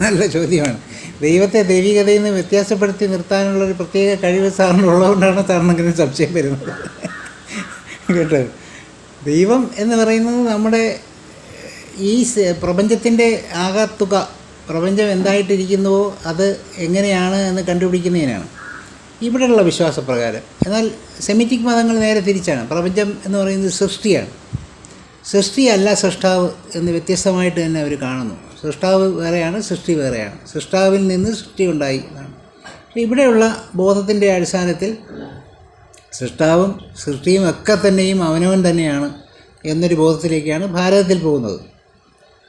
നല്ല ചോദ്യമാണ്. ദൈവത്തെ ദൈവികതയിൽ നിന്ന് വ്യത്യാസപ്പെടുത്തി നിർത്താനുള്ള ഒരു പ്രത്യേക കഴിവ് സാറിനുള്ളതുകൊണ്ടാണ് സാറിന് അങ്ങനെ സംശയം വരുന്നത്. കേട്ടോ? ദൈവം എന്ന് പറയുന്നത് നമ്മുടെ ഈ പ്രപഞ്ചത്തിന്റെ ആകത്തുക പ്രപഞ്ചം എന്തായിട്ടിരിക്കുന്നുവോ അത് എങ്ങനെയാണ് എന്ന് കണ്ടുപിടിക്കുന്നതിനാണ്. ഇവിടെയുള്ള വിശ്വാസപ്രകാരം. എന്നാൽ സെമിറ്റിക് മതങ്ങൾ നേരെ തിരിച്ചാണ്. പ്രപഞ്ചം എന്ന് പറയുന്നത് സൃഷ്ടിയാണ്. സൃഷ്ടിയല്ല സൃഷ്ടാവ് എന്ന് വ്യത്യസ്തമായിട്ട് തന്നെ അവർ കാണുന്നു. സൃഷ്ടാവ് വേറെയാണ് സൃഷ്ടി വേറെയാണ്. സൃഷ്ടാവിൽ നിന്ന് സൃഷ്ടി ഉണ്ടായി എന്നാണ്. ഇവിടെയുള്ള ബോധത്തിന്റെ അടിസ്ഥാനത്തിൽ സൃഷ്ടാവും സൃഷ്ടിയും ഒക്കെ തന്നെയും അവനവൻ തന്നെയാണ് എന്നൊരു ബോധത്തിലേക്കാണ് ഭാരതത്തിൽ പോകുന്നത്.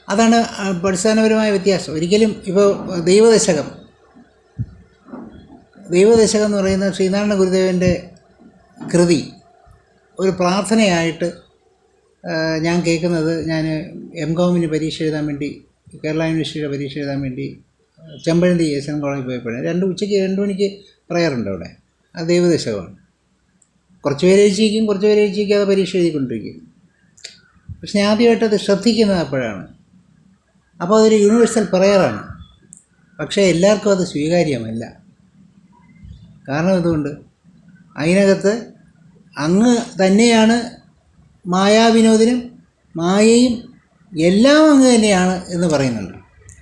അതാണ് അടിസ്ഥാനപരമായ വ്യത്യാസം. ഒരിക്കലും ഇപ്പോൾ ദൈവദശകം ദൈവദശകം എന്ന് പറയുന്ന ശ്രീനാരായണ ഗുരുദേവന്റെ കൃതി ഒരു പ്രാർത്ഥനയായിട്ട് ഞാൻ കേൾക്കുന്നത് ഞാൻ എം കോമിന് പരീക്ഷ എഴുതാൻ വേണ്ടി കേരള യൂണിവേഴ്സിറ്റിയുടെ പരീക്ഷ എഴുതാൻ വേണ്ടി ചെമ്പഴന്തി എസ് എൻ കോളേജിൽ പോയപ്പോഴേ രണ്ട് ഉച്ചയ്ക്ക് രണ്ട് മണിക്ക് പ്രയറുണ്ട് അവിടെ. അത് ദൈവദശകമാണ് കുറച്ച് പേര് എഴുതിക്കും കുറച്ച് പേര് എഴുതിക്കാതെ പരീക്ഷ എഴുതിക്കൊണ്ടിരിക്കും. പക്ഷെ ഞാൻ ആദ്യമായിട്ട് അത് ശ്രദ്ധിക്കുന്നത് അപ്പോഴാണ്. അപ്പോൾ അതൊരു യൂണിവേഴ്സൽ പ്രയറാണ്. പക്ഷേ എല്ലാവർക്കും അത് സ്വീകാര്യമല്ല. കാരണം എന്തുകൊണ്ട്? അതിനകത്ത് അങ്ങ് തന്നെയാണ് മായാവിനോദിനും മായയും എല്ലാം അങ്ങ് തന്നെയാണ് എന്ന് പറയുന്നുണ്ട്.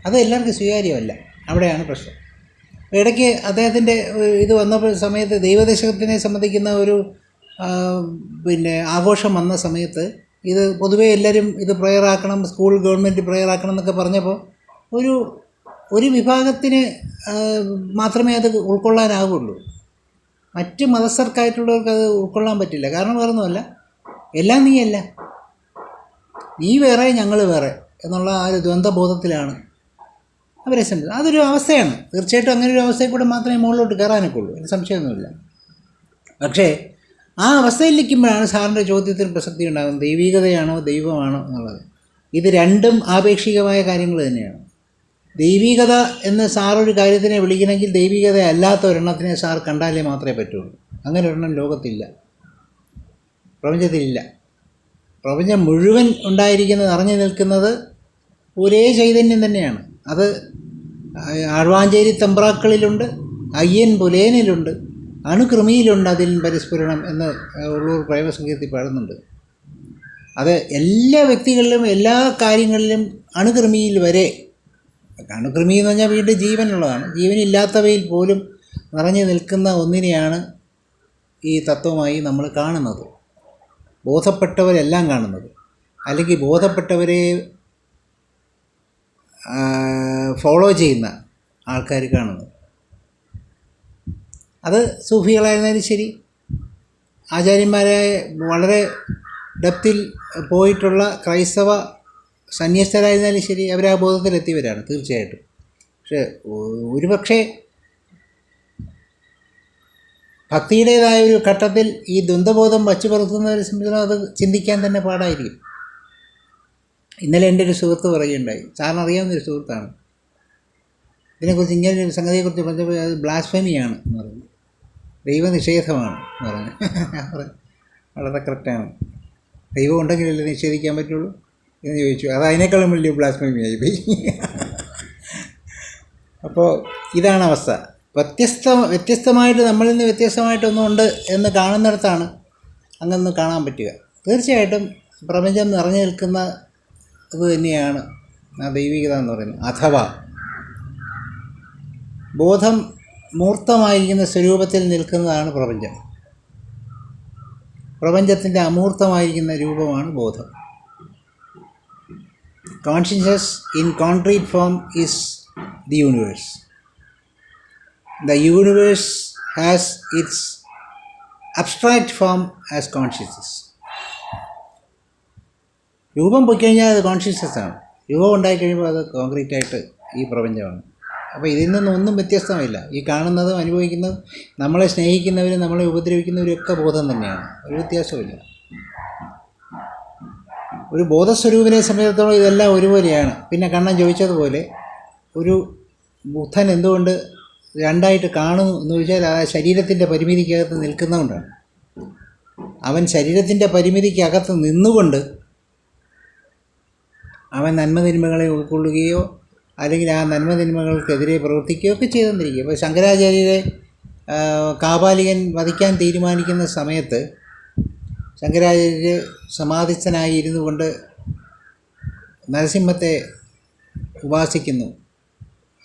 അത് എല്ലാവർക്കും സ്വീകാര്യമല്ല. അവിടെയാണ് പ്രശ്നം. ഇടയ്ക്ക് അദ്ദേഹത്തിന്റെ ഇത് വന്ന സമയത്ത് ദൈവദശകത്തിനെ സംബന്ധിക്കുന്ന ഒരു പിന്നെ ആഘോഷം വന്ന സമയത്ത് ഇത് പൊതുവേ എല്ലാവരും ഇത് പ്രയറാക്കണം സ്കൂൾ ഗവൺമെന്റ് പ്രയറാക്കണം എന്നൊക്കെ പറഞ്ഞപ്പോൾ ഒരു ഒരു വിഭാഗത്തിന് മാത്രമേ അത് ഉൾക്കൊള്ളാനാവുള്ളൂ. മറ്റ് മതസ്ഥർക്കായിട്ടുള്ളവർക്ക് അത് ഉൾക്കൊള്ളാൻ പറ്റില്ല. കാരണം വേറൊന്നുമല്ല. എല്ലാം നീയല്ല. നീ വേറെ ഞങ്ങൾ വേറെ എന്നുള്ള ആ ഒരു ദ്വന്ദ്ബോധത്തിലാണ് അവരെ സംബന്ധിച്ചത്. അതൊരു അവസ്ഥയാണ്. തീർച്ചയായിട്ടും അങ്ങനെ ഒരു അവസ്ഥയിൽ കൂടെ മാത്രമേ മുകളിലോട്ട് കയറാനൊക്കെ ഉള്ളൂ അതിന് സംശയമൊന്നുമില്ല. പക്ഷേ ആ അവസ്ഥയിലിരിക്കുമ്പോഴാണ് സാറിന്റെ ചോദ്യത്തിന് പ്രസക്തി ഉണ്ടാകുന്നത് ദൈവികതയാണോ ദൈവമാണോ എന്നുള്ളത്. ഇത് രണ്ടും ആപേക്ഷികമായ കാര്യങ്ങൾ തന്നെയാണ്. ദൈവികത എന്ന് സാറൊരു കാര്യത്തിനെ വിളിക്കണമെങ്കിൽ ദൈവികത അല്ലാത്ത ഒരെണ്ണത്തിനെ സാർ കണ്ടാലേ മാത്രമേ പറ്റുള്ളൂ. അങ്ങനെ ഒരെണ്ണം ലോകത്തില്ല. പ്രപഞ്ചത്തിലില്ല. പ്രപഞ്ചം മുഴുവൻ ഉണ്ടായിരിക്കുന്നത് അറിഞ്ഞു നിൽക്കുന്നത് ഒരേ ചൈതന്യം തന്നെയാണ്. അത് ആഴ്വാഞ്ചേരി തമ്പ്രാക്കളിലുണ്ട് അയ്യൻ പുലേനിലുണ്ട് അണുകൃമിയിലുണ്ട് അതിൽ പരിസ്ഫുരണം എന്ന് ഉള്ളൂർ പ്രേമസംഗീതത്തിൽ പാടുന്നുണ്ട്. അത് എല്ലാ വ്യക്തികളിലും എല്ലാ കാര്യങ്ങളിലും അണുകൃമിയിൽ വരെ അണുകൃമി എന്ന് പറഞ്ഞാൽ വീണ്ടും ജീവനുള്ളതാണ്. ജീവനില്ലാത്തവയിൽ പോലും നിറഞ്ഞു നിൽക്കുന്ന ഒന്നിനെയാണ് ഈ തത്വമായി നമ്മൾ കാണുന്നത്. ബോധപ്പെട്ടവരെല്ലാം കാണുന്നത്. അല്ലെങ്കിൽ ബോധപ്പെട്ടവരെ ഫോളോ ചെയ്യുന്ന ആൾക്കാർ കാണുന്നത്. അത് സൂഫികളായിരുന്നാലും ശരി. ആചാര്യന്മാരെ വളരെ ഡെപ്തിൽ പോയിട്ടുള്ള ക്രൈസ്തവ സന്യസ്തരായിരുന്നാലും ശരി അവർ ആ ബോധത്തിലെത്തിയവരാണ് തീർച്ചയായിട്ടും. പക്ഷേ ഒരുപക്ഷെ ഭക്തിയുടേതായ ഒരു ഘട്ടത്തിൽ ഈ ദ്വന്ദ്ബോധം വച്ചു പുലർത്തുന്നവരെ സംബന്ധിച്ചിടത്തോളം അത് ചിന്തിക്കാൻ തന്നെ പാടായിരിക്കും. ഇന്നലെ എന്റെ ഒരു സുഹൃത്ത് പറയുകയുണ്ടായി. സാറിന് അറിയാവുന്ന ഒരു സുഹൃത്താണ്. ഇതിനെക്കുറിച്ച് ഇങ്ങനെ ഒരു സംഗതിയെക്കുറിച്ച് പറഞ്ഞപ്പോൾ അത് ബ്ലാസ്ഫമിയാണ് എന്ന് പറഞ്ഞു. ദൈവനിഷേധമാണ് എന്ന് പറഞ്ഞു. വളരെ കറക്റ്റാണ്. ദൈവം ഉണ്ടെങ്കിലല്ലേ നിഷേധിക്കാൻ പറ്റുള്ളൂ എന്ന് ചോദിച്ചു. അത് അതിനേക്കാളും വലിയ ബ്ലാസ്ഫമിയായി പോയി അപ്പോൾ ഇതാണ് അവസ്ഥ. വ്യത്യസ്ത വ്യത്യസ്തമായിട്ട് നമ്മളിൽ നിന്ന് വ്യത്യസ്തമായിട്ടൊന്നും ഉണ്ട് എന്ന് കാണുന്നിടത്താണ് അങ്ങൊന്ന് കാണാൻ പറ്റുക. തീർച്ചയായിട്ടും പ്രപഞ്ചം നിറഞ്ഞു നിൽക്കുന്ന ഇത് തന്നെയാണ് ആ ദൈവികത എന്ന് പറയുന്നത്. അഥവാ ബോധം മൂർത്തമായിരിക്കുന്ന സ്വരൂപത്തിൽ നിൽക്കുന്നതാണ് പ്രപഞ്ചം. പ്രപഞ്ചത്തിന്റെ അമൂർത്തമായിരിക്കുന്ന രൂപമാണ് ബോധം. Consciousness in concrete form is the universe the universe has its abstract form as consciousness രൂപം പൊയ്ക്കഴിഞ്ഞാൽ അത് കോൺഷ്യസ്നസ് ആണ്. രൂപം ഉണ്ടായിക്കഴിയുമ്പോൾ അത് കോൺക്രീറ്റ് ആയിട്ട് ഈ പ്രപഞ്ചമാണ്. അപ്പോൾ ഇതിൽ നിന്നും ഒന്നും വ്യത്യസ്തമില്ല. ഈ കാണുന്നതും അനുഭവിക്കുന്നതും നമ്മളെ സ്നേഹിക്കുന്നവരും നമ്മളെ ഉപദ്രവിക്കുന്നവരും ഒക്കെ ബോധം തന്നെയാണ്. ഒരു വ്യത്യാസമില്ല ഒരു ബോധസ്വരൂപിനെ സംബന്ധിച്ചിടത്തോളം ഇതെല്ലാം ഒരുപോലെയാണ്. പിന്നെ കണ്ണൻ ചോദിച്ചതുപോലെ ഒരു ബുദ്ധൻ എന്തുകൊണ്ട് രണ്ടായിട്ട് കാണുന്നു എന്ന് ചോദിച്ചാൽ ആ ശരീരത്തിന്റെ പരിമിതിക്കകത്ത് നിൽക്കുന്നതുകൊണ്ടാണ്. അവൻ ശരീരത്തിന്റെ പരിമിതിക്കകത്ത് നിന്നുകൊണ്ട് അവൻ നന്മതിന്മകളെ ഉൾക്കൊള്ളുകയോ അല്ലെങ്കിൽ ആ നന്മതിന്മകൾക്കെതിരെ പ്രവർത്തിക്കുകയോ ഒക്കെ ചെയ്തുകൊണ്ടിരിക്കുക ഇപ്പോൾ ശങ്കരാചാര്യരെ കാപാലികൻ വധിക്കാൻ തീരുമാനിക്കുന്ന സമയത്ത് ശങ്കരാചാര്യർ സമാധിസ്ഥനായി ഇരുന്നു കൊണ്ട് നരസിംഹത്തെ ഉപാസിക്കുന്നു.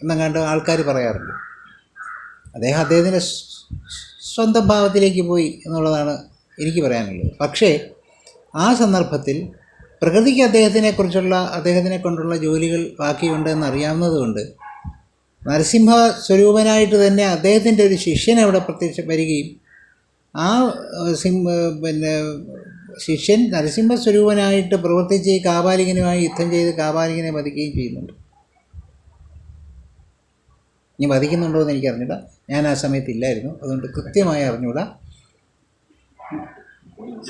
എന്നങ്ങാണ്ട് ആൾക്കാർ പറയാറുണ്ട്. അദ്ദേഹം അദ്ദേഹത്തിന്റെ സ്വ- സ്വന്തം ഭാവത്തിലേക്ക് പോയി എന്നുള്ളതാണ് എനിക്ക് പറയാനുള്ളത്. പക്ഷേ ആ സന്ദർഭത്തിൽ പ്രകൃതിക്ക് അദ്ദേഹത്തിനെക്കുറിച്ചുള്ള അദ്ദേഹത്തിനെ കൊണ്ടുള്ള ജോലികൾ ബാക്കിയുണ്ട് എന്നറിയാവുന്നതുകൊണ്ട് നരസിംഹ സ്വരൂപനായിട്ട് തന്നെ അദ്ദേഹത്തിന്റെ ഒരു ശിഷ്യൻ അവിടെ പ്രത്യക്ഷ വരികയും ആ സിംഹ പിന്നെ ശിഷ്യൻ നരസിംഹ സ്വരൂപനായിട്ട് പ്രവർത്തിച്ച് കാബാലികനുമായി യുദ്ധം ചെയ്ത് കാബാലികനെ വധിക്കുകയും ചെയ്യുന്നുണ്ട്. ഇനി വധിക്കുന്നുണ്ടോ എന്ന് എനിക്ക് അറിഞ്ഞൂടാ ഞാൻ ആ സമയത്ത് ഇല്ലായിരുന്നു. അതുകൊണ്ട് കൃത്യമായി അറിഞ്ഞൂടാ.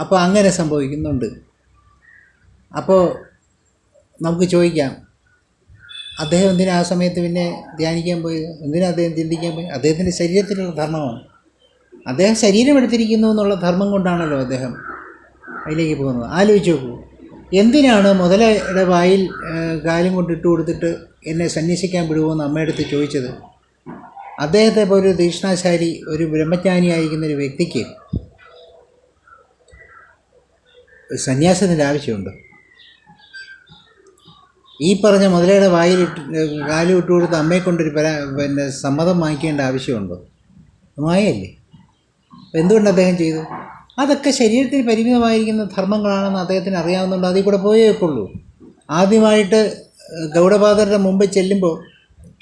അപ്പോൾ അങ്ങനെ സംഭവിക്കുന്നുണ്ട്. അപ്പോൾ നമുക്ക് ചോദിക്കാം. അദ്ദേഹം എന്തിനാ ആ സമയത്ത് പിന്നെ ധ്യാനിക്കാൻ പോയി? എന്തിനാ അദ്ദേഹം ചിന്തിക്കാൻ പോയി? അദ്ദേഹത്തിന്റെ ശരീരത്തിലുള്ള ധർമ്മമാണ്. അദ്ദേഹം ശരീരം എടുത്തിരിക്കുന്നു എന്നുള്ള ധർമ്മം കൊണ്ടാണല്ലോ അദ്ദേഹം അതിലേക്ക് പോകുന്നത്. ആലോചിച്ച് നോക്കൂ. എന്തിനാണ് മുതലയുടെ വായിൽ കാലും കൊണ്ടിട്ട് കൊടുത്തിട്ട് എന്നെ സന്യസിക്കാൻ വിടുമോ എന്ന് അമ്മയടുത്ത് ചോദിച്ചത്? അദ്ദേഹത്തെ പോലെ ഒരു തീക്ഷ്ണാശാലി ഒരു ബ്രഹ്മജ്ഞാനിയായിരിക്കുന്ന ഒരു വ്യക്തിക്ക് സന്യാസത്തിന്റെ ആവശ്യമുണ്ട്. ഈ പറഞ്ഞ മുതലയുടെ വായിലിട്ട് കാലു ഇട്ട് കൊടുത്ത് അമ്മയെ കൊണ്ടൊരു പരാ പിന്നെ സമ്മതം വാങ്ങിക്കേണ്ട ആവശ്യമുണ്ടോ? മായല്ലേ എന്തുകൊണ്ട് അദ്ദേഹം ചെയ്തു? അതൊക്കെ ശരീരത്തിൽ പരിമിതമായിരിക്കുന്ന ധർമ്മങ്ങളാണെന്ന് അദ്ദേഹത്തിന് അറിയാവുന്നതുകൊണ്ട് അതിൽ കൂടെ പോയേക്കുള്ളൂ ആദ്യമായിട്ട് ഗൗഡപാദരുടെ മുമ്പ് ചെല്ലുമ്പോൾ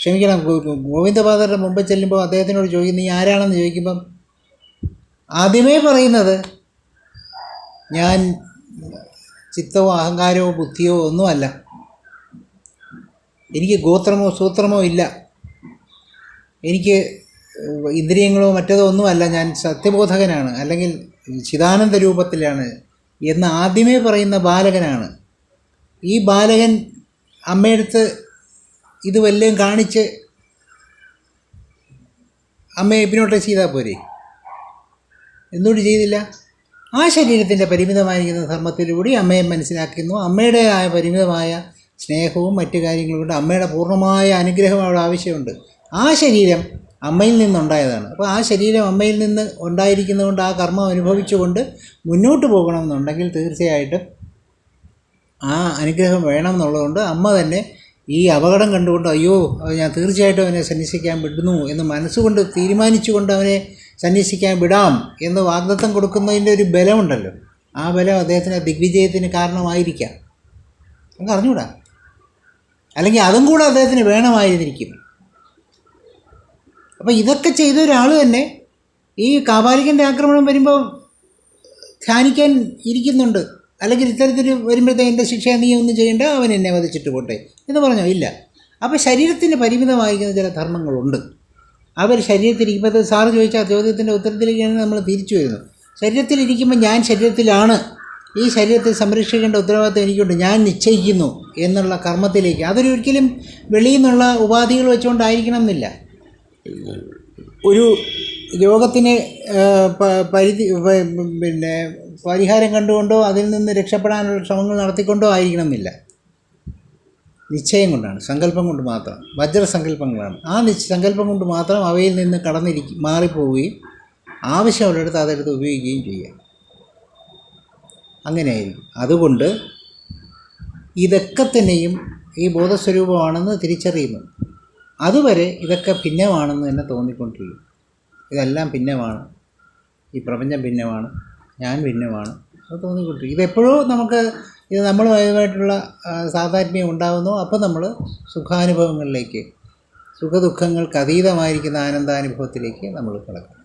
ക്ഷമിക്കണം ഗോവിന്ദപാദരുടെ മുമ്പ് ചെല്ലുമ്പോൾ അദ്ദേഹത്തിനോട് ചോദിക്കും നീ ആരാണെന്ന്? ചോദിക്കുമ്പം ആദ്യമേ പറയുന്നത് ഞാൻ ചിത്തമോ അഹങ്കാരമോ ബുദ്ധിയോ ഒന്നുമല്ല. എനിക്ക് ഗോത്രമോ സൂത്രമോ ഇല്ല. എനിക്ക് ഇന്ദ്രിയങ്ങളോ മറ്റേതോ ഒന്നുമല്ല. ഞാൻ സത്യബോധകനാണ്. അല്ലെങ്കിൽ ചിദാനന്ദ രൂപത്തിലാണ്. എന്ന് ആദ്യമേ പറയുന്ന ബാലകനാണ്. ഈ ബാലകൻ അമ്മയടുത്ത് ഇത് വല്ലതും കാണിച്ച് അമ്മയെ ഹിപ്നോട്ടൈസ് ചെയ്താൽ പോരെ? എന്തുകൊണ്ട് ചെയ്തില്ല? ആ ശരീരത്തിന്റെ പരിമിതമായിരിക്കുന്ന ധർമ്മത്തിലൂടെ അമ്മയെ മനസ്സിലാക്കുന്നു. അമ്മയുടേതായ പരിമിതമായ സ്നേഹവും മറ്റു കാര്യങ്ങളും കൊണ്ട് അമ്മയുടെ പൂർണമായ അനുഗ്രഹം അവിടെ ആവശ്യമുണ്ട്. ആ ശരീരം അമ്മയിൽ നിന്നുണ്ടായതാണ്. അപ്പോൾ ആ ശരീരം അമ്മയിൽ നിന്ന് ഉണ്ടായിരിക്കുന്നതുകൊണ്ട് ആ കർമ്മം അനുഭവിച്ചുകൊണ്ട് മുന്നോട്ട് പോകണമെന്നുണ്ടെങ്കിൽ തീർച്ചയായിട്ടും ആ അനുഗ്രഹം വേണം എന്നുള്ളതുകൊണ്ട് അമ്മ തന്നെ ഈ അപകടം കണ്ടുകൊണ്ട് അയ്യോ ഞാൻ തീർച്ചയായിട്ടും അവനെ സന്യസിക്കാൻ വിടുന്നു എന്ന് മനസ്സുകൊണ്ട് തീരുമാനിച്ചുകൊണ്ട് അവനെ സന്യസിക്കാൻ വിടാം എന്ന് വാഗ്ദത്തം കൊടുക്കുന്നതിന്റെ ഒരു ബലമുണ്ടല്ലോ. ആ ബലം അദ്ദേഹത്തിന് ദിഗ്വിജയത്തിന് കാരണമായിരിക്കാം. നമുക്ക് അറിഞ്ഞൂടാ അല്ലെങ്കിൽ അതും കൂടെ അദ്ദേഹത്തിന് വേണമായിരുന്നിരിക്കും. അപ്പോൾ ഇതൊക്കെ ചെയ്ത ഒരാൾ തന്നെ ഈ കാപാലികന്റെ ആക്രമണം വരുമ്പോൾ ധ്യാനിക്കാൻ ഇരിക്കുന്നുണ്ട്. അല്ലെങ്കിൽ ഇത്തരത്തിൽ വരുമ്പോഴത്തെ എന്റെ ശിക്ഷ നീ ഒന്നും ചെയ്യേണ്ട അവൻ എന്നെ വധിച്ചിട്ട് പോട്ടെ എന്ന് പറഞ്ഞോ? ഇല്ല. അപ്പോൾ ശരീരത്തിന് പരിമിതമായിരിക്കുന്ന ചില ധർമ്മങ്ങളുണ്ട്. അവർ ശരീരത്തിലിരിക്കുമ്പോൾ സാറ് ചോദിച്ച ചോദ്യത്തിന്റെ ഉത്തരത്തിലേക്കാണ് നമ്മൾ തിരിച്ചു വരുന്നത്. ശരീരത്തിലിരിക്കുമ്പോൾ ഞാൻ ശരീരത്തിലാണ്. ഈ ശരീരത്തെ സംരക്ഷിക്കേണ്ട ഉത്തരവാദിത്വം എനിക്കുണ്ട്. ഞാൻ നിശ്ചയിക്കുന്നു എന്നുള്ള കർമ്മത്തിലേക്ക്. അതൊരിക്കലും വെളിയിൽ നിന്നുള്ള ഉപാധികൾ വെച്ചുകൊണ്ടായിരിക്കണം എന്നില്ല. ഒരു രോഗത്തിന് പരിധി പിന്നെ പരിഹാരം കണ്ടുകൊണ്ടോ അതിൽ നിന്ന് രക്ഷപ്പെടാനുള്ള ശ്രമങ്ങൾ നടത്തിക്കൊണ്ടോ ആയിരിക്കണം എന്നില്ല നിശ്ചയം കൊണ്ടാണ് സങ്കല്പം കൊണ്ട് മാത്രം വജ്രസങ്കല്പങ്ങളാണ്. ആ സങ്കല്പം കൊണ്ട് മാത്രം അവയിൽ നിന്ന് കടന്നിരിക്കും മാറിപ്പോവുകയും ആവശ്യമുള്ളിടത്ത് അതെടുത്ത് ഉപയോഗിക്കുകയും ചെയ്യാം അങ്ങനെയായിരിക്കും. അതുകൊണ്ട് ഇതൊക്കെ തന്നെയും ഈ ബോധസ്വരൂപമാണെന്ന് തിരിച്ചറിയുന്നു അതുവരെ ഇതൊക്കെ ഭിന്നമാണെന്ന് തന്നെ തോന്നിക്കൊണ്ടിരിക്കും. ഇതെല്ലാം ഭിന്നമാണ്. ഈ പ്രപഞ്ചം ഭിന്നമാണ്. ഞാൻ ഭിന്നമാണ്. അത് തോന്നിക്കൊണ്ടിരിക്കും. ഇതെപ്പോഴും നമുക്ക് ഇത് നമ്മളുമായിട്ടുള്ള സാധാത്മ്യം ഉണ്ടാകുന്നു അപ്പോൾ നമ്മൾ സുഖാനുഭവങ്ങളിലേക്ക് സുഖദുഃഖങ്ങൾക്ക് അതീതമായിരിക്കുന്ന ആനന്ദാനുഭവത്തിലേക്ക് നമ്മൾ കിടക്കും.